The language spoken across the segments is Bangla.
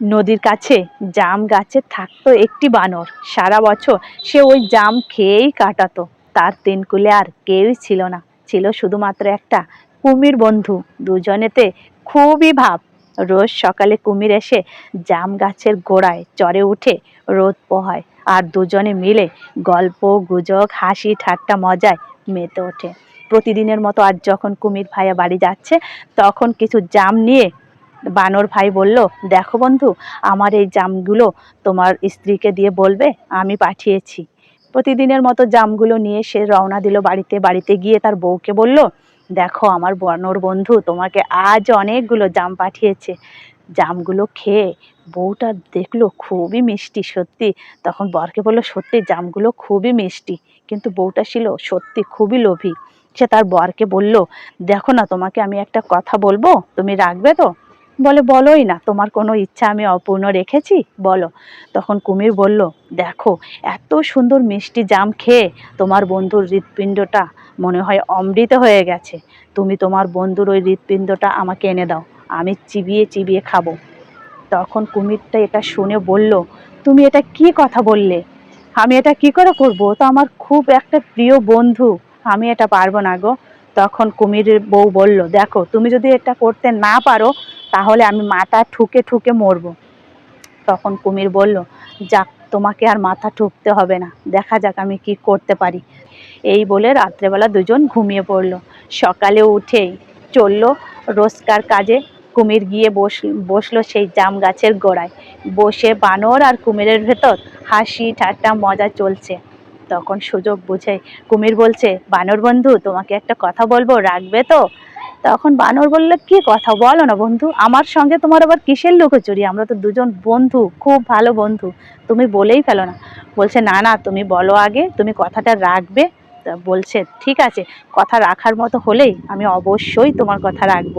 নদীর কাছে জাম গাছে থাকতো একটি বানর। সারা বছর সে ওই জাম খেয়েই কাটাতো। তার তিনকুলে আর কেউই ছিল না। ছিল শুধুমাত্র একটা কুমির বন্ধু। দুজনেতে খুবই ভাব। রোজ সকালে কুমির এসে জাম গাছের গোড়ায় চড়ে উঠে রোদ পোহায় আর দুজনে মিলে গল্প, গুজব, হাসি, ঠাট্টা, মজায় মেতে ওঠে। প্রতিদিনের মতো আজ যখন কুমির ভাইয়া বাড়ি যাচ্ছে, তখন কিছু জাম নিয়ে বানর ভাই বলল, দেখো বন্ধু, আমার এই জামগুলো তোমার স্ত্রীকে দিয়ে বলবে, আমি পাঠিয়েছি। প্রতিদিনের মতো জামগুলো নিয়ে সে রওনা দিল বাড়িতে। বাড়িতে গিয়ে তার বউকে বলল, দেখো আমার বানর বন্ধু, তোমাকে আজ অনেকগুলো জাম পাঠিয়েছে। জামগুলো খেয়ে বউটা দেখল খুবই মিষ্টি, সত্যি। তখন বরকে বলল, সত্যি, জামগুলো খুবই মিষ্টি। কিন্তু বউটা ছিল সত্যি খুবই লোভী। সে তার বরকে বলল, দেখো না, তোমাকে আমি একটা কথা বলব? তুমি রাখবে তো? বলে, বলোই না, তোমার কোনো ইচ্ছা আমি অপূর্ণ রেখেছি? বলো। তখন কুমির বলল, দেখো, এত সুন্দর মিষ্টি জাম খেয়ে তোমার বন্ধুর হৃৎপিণ্ডটা মনে হয় অমৃত হয়ে গেছে। তুমি তোমার বন্ধুর ওই হৃৎপিণ্ডটা আমাকে এনে দাও, আমি চিবিয়ে চিবিয়ে খাব। তখন কুমিরটা এটা শুনে বলল, তুমি এটা কি কথা বললে? আমি এটা কি করে করব? তো আমার খুব একটা প্রিয় বন্ধু, আমি এটা পারব না গো। তখন কুমিরের বউ বলল, দেখো, তুমি যদি এটা করতে না পারো তাহলে আমি মাথা ঠুকে ঠুকে মরবো। তখন কুমির বলল, যাক, তোমাকে আর মাথা ঠুকতে হবে না। দেখা যাক আমি কি করতে পারি। এই বলে রাত্রেবেলা দুজন ঘুমিয়ে পড়ল। সকালে উঠেই চলল রোজকার কাজে। কুমির গিয়ে বস, বসল সেই জাম গাছের গোড়ায়। বসে বানর আর কুমিরের ভেতর হাসি ঠাট্টা মজা চলছে। তখন সুযোগ বুঝে কুমির বলছে, বানর বন্ধু, তোমাকে একটা কথা বলব, রাখবে তো? তখন বানর বললে, কি কথা? বলো না বন্ধু। আমার সঙ্গে তোমার আবার কিসের লুকোচুরি? আমরা তো দুজন বন্ধু, খুব ভালো বন্ধু। তুমি বলেই ফেলো না। বলছে, না না, তুমি বলো আগে, তুমি কথাটা রাখবে। বলছে, ঠিক আছে, কথা রাখার মতো হলেই আমি অবশ্যই তোমার কথা রাখব।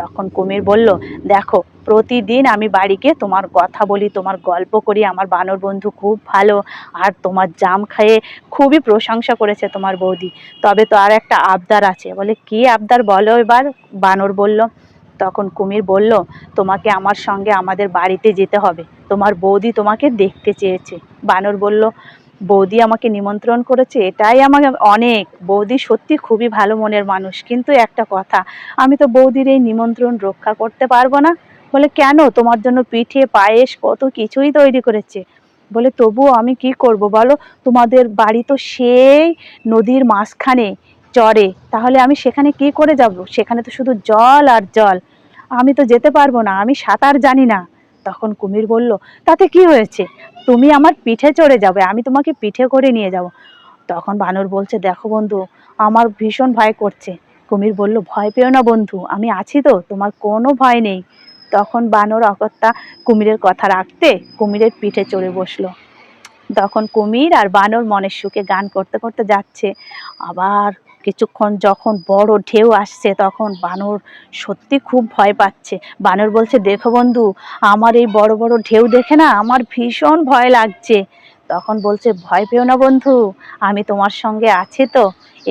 তখন কুমির বলল, দেখো, প্রতিদিন আমি বাড়িকে তোমার কথা বলি, তোমার গল্প করি। আমার বানর বন্ধু খুব ভালো, আর তোমার জাম খেয়ে খুবই প্রশংসা করেছে তোমার বৌদি। তবে তো আর একটা আবদার আছে। বলে, কি আবদার বলো এবার? বানর বলল, তখন কুমির বলল, তোমাকে আমার সঙ্গে আমাদের বাড়িতে যেতে হবে। তোমার বৌদি তোমাকে দেখতে চেয়েছে। বানর বলল বৌদি আমাকে নিমন্ত্রণ করেছে, এটাই আমাকে অনেক। বৌদি সত্যি খুবই ভালো মনের মানুষ, কিন্তু একটা কথা, আমি তো বৌদির এই নিমন্ত্রণ রক্ষা করতে পারব না। বলে, কেন? তোমার জন্য পিঠে, পায়েস, কত কিছুই তৈরি করেছে। বলে, তবুও আমি কি করব বলো? তোমাদের বাড়ি তো সেই নদীর মাঝখানে চড়ে তাহলে আমি সেখানে কি করে যাব? সেখানে তো শুধু জল আর জল। আমি তো যেতে পারব না, আমি সাঁতার জানি না। তখন কুমির বলল, তাতে কি হয়েছে? তুমি আমার পিঠে চড়ে যাবে, আমি তোমাকে পিঠে করে নিয়ে যাব। তখন বানর বলছে, দেখো বন্ধু, আমার ভীষণ ভয় করছে। কুমির বলল, ভয় পেও না বন্ধু, আমি আছি তো, তোমার কোনো ভয় নেই। তখন বানর অকর্তা কুমিরের কথা রাখতে কুমিরের পিঠে চড়ে বসল। তখন কুমির আর বানর মনের সুখে গান করতে করতে যাচ্ছে। আবার কিছুক্ষণ যখন বড় ঢেউ আসছে তখন বানর সত্যি খুব ভয় পাচ্ছে। বানর বলছে, দেখো বন্ধু, আমার এই বড় বড় ঢেউ দেখে না আমার ভীষণ ভয় লাগছে। তখন বলছে, ভয় পেও না বন্ধু, আমি তোমার সঙ্গে আছি তো।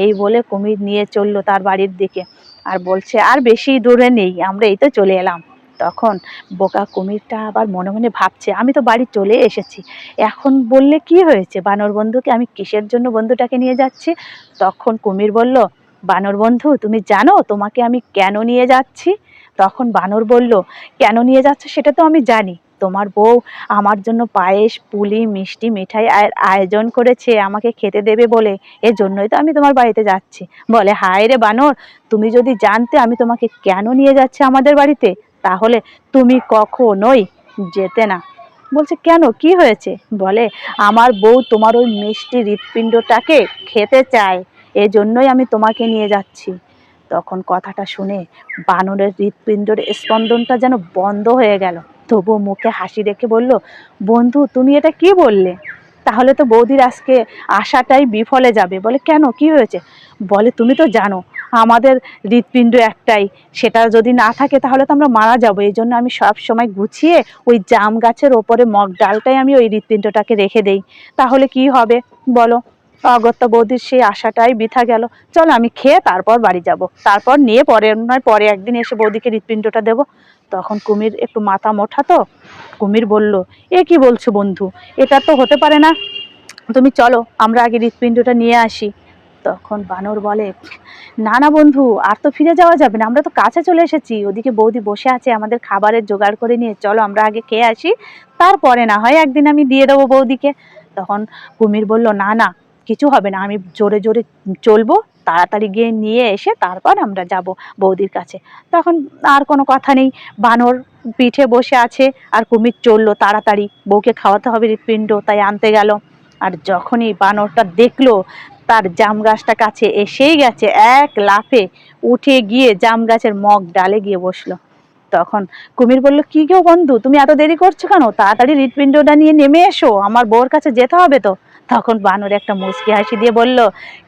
এই বলে কুমির নিয়ে চলল তার বাড়ির দিকে। আর বলছে, আর বেশি দূরে নেই, আমরা এই তো চলে এলাম। তখন বোকা কুমিরটা আবার মনে মনে ভাবছে, আমি তো বাড়ি চলে এসেছি। এখন বললে কি হয়েছে? বানর বন্ধুকে আমি কিসের জন্য বন্ধুটাকে নিয়ে যাচ্ছি? তখন কুমির বলল, বানর বন্ধু, তুমি জানো তোমাকে আমি কেন নিয়ে যাচ্ছি? তখন বানর বলল, কেন নিয়ে যাচ্ছ সেটা তো আমি জানি। তোমার বউ আমার জন্য পায়েস, পুলি, মিষ্টি, মিঠাই আয়- আয়োজন করেছে, আমাকে খেতে দেবে বলে। এজন্যই তো আমি তোমার বাড়িতে যাচ্ছি। বলে, হায় রে বানর, তুমি যদি জানতে আমি তোমাকে কেন নিয়ে যাচ্ছি আমাদের বাড়িতে? তাহলে তুমি কখনোই যেতে না। বলছে, কেন? কি হয়েছে? বলে, আমার বউ তোমার ওই মিষ্টি হৃৎপিণ্ডটাকে খেতে চায়, এজন্যই আমি তোমাকে নিয়ে যাচ্ছি। তখন কথাটা শুনে বানরের হৃৎপিণ্ডের স্পন্দনটা যেন বন্ধ হয়ে গেল। তবু মুখে হাসি রেখে বলল, বন্ধু, তুমি এটা কি বললে? তাহলে তো বৌদির আজকে আশাটাই বিফলে যাবে। বলে, কেন? কি হয়েছে? বলে, তুমি তো জানো আমাদের হৃৎপিণ্ড একটাই। সেটা যদি না থাকে তাহলে তো আমরা মারা যাব। এই জন্য আমি সব সময় গুছিয়ে ওই জাম গাছের ওপরে মগ ডালটাই আমি ওই হৃৎপিণ্ডটাকে রেখে দেই। তাহলে কি হবে? বলো। অগত্যা বৌদির সেই আশাটাই বৃথা গেল। চলো আমি খেয়ে তারপর বাড়ি যাব। তারপর নিয়ে পরে নয়, পরে একদিন এসে বৌদিকে হৃৎপিণ্ডটা দেবো। তখন কুমির একটু মাথা মোটা তো, কুমির বলল, এ কি বলছো বন্ধু? এটা তো হতে পারে না। তুমি চলো, আমরা আগে হৃৎপিণ্ডটা নিয়ে আসি। তখন বানর বলে, না না বন্ধু, আর তো ফিরে যাওয়া যাবে না, আমরা তো কাছে চলে এসেছি। ওদিকে বৌদি বসে আছে, আমাদের খাবারের জোগাড় করে নিয়ে, চলো আমরা আগে খেয়ে আসি। তারপরে না হয় একদিন আমি দিয়ে দেবো বৌদিকে। তখন কুমির বলল, না না, কিছু হবে না, আমি জোরে জোরে চলবো, তাড়াতাড়ি গিয়ে নিয়ে এসে তারপর আমরা যাব বৌদির কাছে। তখন আর কোনো কথা নেই, বানর পিঠে বসে আছে, আর কুমির চলল তাড়াতাড়ি। বউকে খাওয়াতে হবে হৃৎপিণ্ড, তাই আনতে গেল। আর যখনই বানরটা দেখল তার জাম গাছটা কাছে এসেই গেছে। এক লাফে উঠে গিয়ে জাম গাছের মগ ডালে গিয়ে বসল। তখন কুমির বলল, কি গো বন্ধু, তুমি এত দেরি করছ কেন? তাড়াতাড়ি হৃৎপিণ্ডটা নিয়ে নেমে এসো, আমার বউর কাছে যেতে হবে তো। তখন বানর একটা মুচকি হাসি দিয়ে বলল,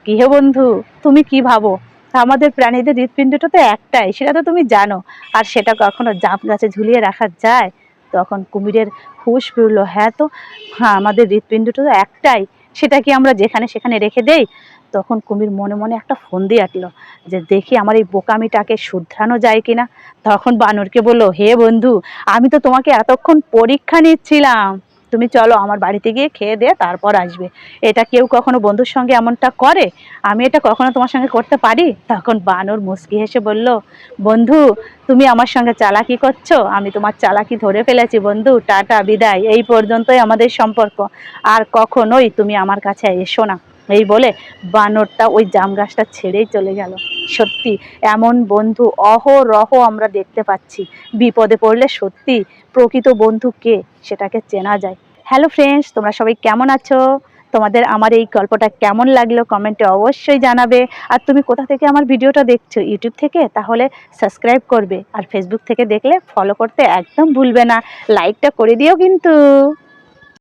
কি হে বন্ধু, তুমি কি ভাবো? আমাদের প্রাণীদের হৃৎপিণ্ডটা তো একটাই, সেটা তো তুমি জানো, আর সেটা কখনো জাম গাছে ঝুলিয়ে রাখা যায়? তখন কুমিরের হুশ ফিরলো হ্যাঁ তো হ্যাঁ আমাদের হৃৎপিণ্ডটা তো একটাই সেটা কি আমরা যেখানে সেখানে রেখে দেই, তখন কুমির মনে মনে একটা ফোন দিয়ে আটলো যে, দেখি আমার এই বোকামিটাকে শুধরানো যায় কিনা? তখন বানরকে বলল, হে বন্ধু, আমি তো তোমাকে এতক্ষণ পরীক্ষা নিচ্ছিলাম। তুমি চলো আমার বাড়িতে গিয়ে খেয়ে দিয়ে তারপর আসবে। এটা কেউ কখনো বন্ধুর সঙ্গে এমনটা করে? আমি এটা কখনো তোমার সঙ্গে করতে পারি? তখন বানর মুসকি হেসে বলল, বন্ধু, তুমি আমার সঙ্গে চালাকি করছ? আমি তোমার চালাকি ধরে ফেলেছি, বন্ধু। টাটা, বিদায়। এই পর্যন্তই আমাদের সম্পর্ক। আর কখনোই তুমি আমার কাছে এসো না। এই বলে বানরটা ওই জাম গাছটা ছেড়েই চলে গেল। সত্যি, এমন বন্ধু অহরহ আমরা দেখতে পাচ্ছি। বিপদে পড়লে সত্যি, প্রকৃত বন্ধু কে সেটাকে চেনা যায়। হ্যালো ফ্রেন্ডস তোমরা সবাই কেমন আছো? তোমাদের আমার এই গল্পটা কেমন লাগল কমেন্টে অবশ্যই জানাবে। আর তুমি কোথা থেকে আমার ভিডিওটা দেখছ? ইউটিউব থেকে? তাহলে সাবস্ক্রাইব করবে। আর ফেসবুক থেকে দেখলে ফলো করতে একদম ভুলবে না। লাইকটা করে দিও কিন্তু।